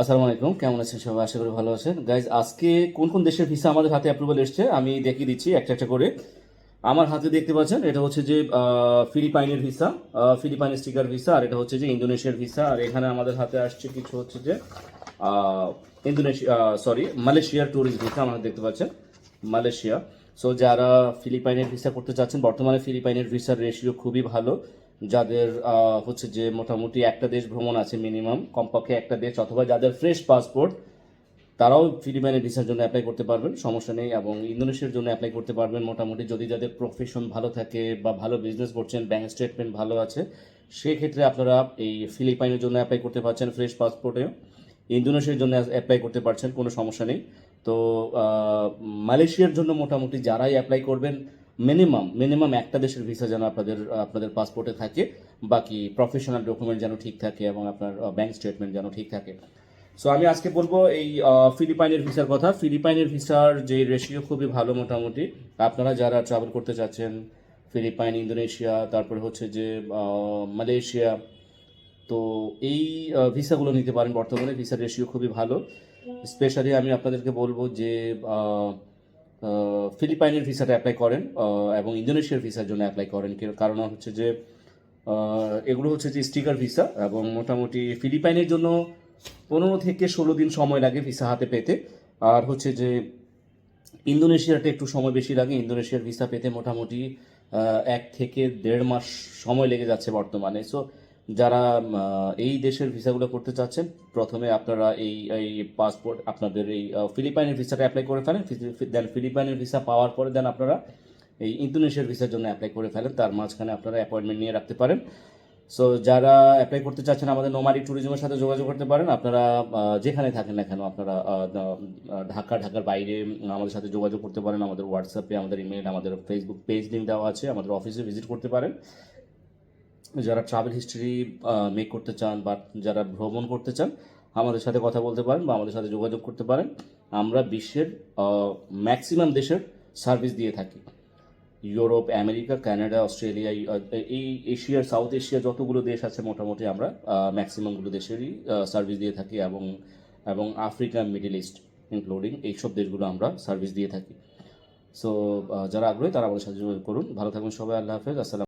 আসসালামু আলাইকুম, কেমন আছেন সবাই? আশা করি ভালো আছেন। গাইজ আজকে কোন কোন দেশের ভিসা আমাদের হাতে অ্যাপ্রুভাল এসছে, আমি দেখিয়ে দিচ্ছি একটা একটা করে। আমার হাতে দেখতে পাচ্ছেন, এটা হচ্ছে যে ফিলিপাইনের ভিসা ফিলিপাইনের স্টিকার ভিসা আর এটা হচ্ছে যে ইন্দোনেশিয়ার ভিসা আর এখানে আমাদের হাতে আসছে কিছু হচ্ছে যে ইন্দোনেশিয়া সরি মালয়েশিয়ার ট্যুরিস্ট ভিসা আমাদের দেখতে পাচ্ছেন, মালয়েশিয়া। সো যারা ফিলিপাইনের ভিসা করতে চাচ্ছেন, বর্তমানে ফিলিপাইনের ভিসার রেশিও খুবই ভালো। যাদের হচ্ছে যে মোটামুটি একটা দেশ ভ্রমণ আছে মিনিমাম কমপক্ষে একটা দেশ অথবা যাদের ফ্রেশ পাসপোর্ট তারাও ফিলিপাইনের ভিসার জন্য অ্যাপ্লাই করতে পারবেন, সমস্যা নেই। এবং ইন্দোনেশিয়ার জন্য অ্যাপ্লাই করতে পারবেন মোটামুটি যদি যাদের প্রফেশন ভালো থাকে বা ভালো বিজনেস করছেন ব্যাংক স্টেটমেন্ট ভালো আছে, সেক্ষেত্রে আপনারা এই ফিলিপাইনের জন্য অ্যাপ্লাই করতে পারছেন ফ্রেশ পাসপোর্টে ইন্দোনেশিয়ার জন্য অ্যাপ্লাই করতে পারছেন, কোনো সমস্যা নেই। তো মালয়েশিয়ার জন্য মোটামুটি যারাই অ্যাপ্লাই করবেন মিনিমাম মিনিমাম একটা দেশের ভিসা যেন আপনাদের আপনাদের পাসপোর্টে থাকে, বাকি প্রফেশনাল ডকুমেন্ট যেন ঠিক থাকে এবং আপনার ব্যাংক স্টেটমেন্ট যেন ঠিক থাকে। সো আমি আজকে বলব এই ফিলিপাইনের ভিসার কথা। ফিলিপাইনের ভিসার যে রেশিও খুবই ভালো মোটামুটি। আপনারা যারা ট্রাভেল করতে চাচ্ছেন, ফিলিপাইন, ইন্দোনেশিয়া, তারপরে হচ্ছে যে মালয়েশিয়া, তো এই ভিসাগুলো নিতে পারেন। বর্তমানে ভিসার রেশিও খুবই ভালো। স্পেশালি আমি আপনাদেরকে বলব যে ফিলিপাইনের ভিসাটা অ্যাপ্লাই করেন এবং ইন্দোনেশিয়ার ভিসার জন্য অ্যাপ্লাই করেন। কারণ হচ্ছে যে এগুলো হচ্ছে যে স্টিকার ভিসা, এবং মোটামুটি ফিলিপাইনের জন্য পনেরো থেকে ষোলো দিন সময় লাগে ভিসা হাতে পেতে। আর হচ্ছে যে, ইন্দোনেশিয়াতে একটু সময় বেশি লাগে, ইন্দোনেশিয়ার ভিসা পেতে মোটামুটি এক থেকে দেড় মাস সময় লেগে যাচ্ছে বর্তমানে। সো যারা এই দেশের ভিসাগুলো করতে চাচ্ছেন, প্রথমে আপনারা এই এই পাসপোর্ট আপনাদের এই ফিলিপাইনের ভিসাটা অ্যাপ্লাই করে ফেলেন দেন ফিলিপাইনের ভিসা পাওয়ার পরে দেন আপনারা এই ইন্দোনেশিয়ার ভিসার জন্য অ্যাপ্লাই করে ফেলেন, তার মাঝখানে আপনারা অ্যাপয়েন্টমেন্ট নিয়ে রাখতে পারেন। সো যারা অ্যাপ্লাই করতে চাচ্ছেন আমাদের নোমারি ট্যুরিজমের সাথে যোগাযোগ করতে পারেন, আপনারা যেখানে থাকেন না কেন আপনারা ঢাকা, ঢাকার বাইরে আমাদের সাথে যোগাযোগ করতে পারেন, আমাদের হোয়াটসঅ্যাপে আমাদের ইমেল আমাদের ফেসবুক পেজ লিঙ্ক দেওয়া আছে, আমাদের অফিসে ভিজিট করতে পারেন। যারা ট্রাভেল হিস্ট্রি মেক করতে চান বা যারা ভ্রমণ করতে চান, আমাদের সাথে কথা বলতে পারেন বা আমাদের সাথে যোগাযোগ করতে পারেন। আমরা বিশ্বের ম্যাক্সিমাম দেশের সার্ভিস দিয়ে থাকি। ইউরোপ, আমেরিকা, কানাডা, অস্ট্রেলিয়া, এই- এশিয়ার সাউথ এশিয়া যতগুলো দেশ আছে মোটামুটি আমরা ম্যাক্সিমামগুলো দেশেরই সার্ভিস দিয়ে থাকি এবং এবং আফ্রিকা মিডল ইস্ট ইনক্লুডিং এইসব দেশগুলো আমরা সার্ভিস দিয়ে থাকি। সো যারা আগ্রহী তারা আমাদের সাথে যোগাযোগ করুন। ভালো থাকবেন সবাই। আল্লাহ হাফেজ। আসসালাম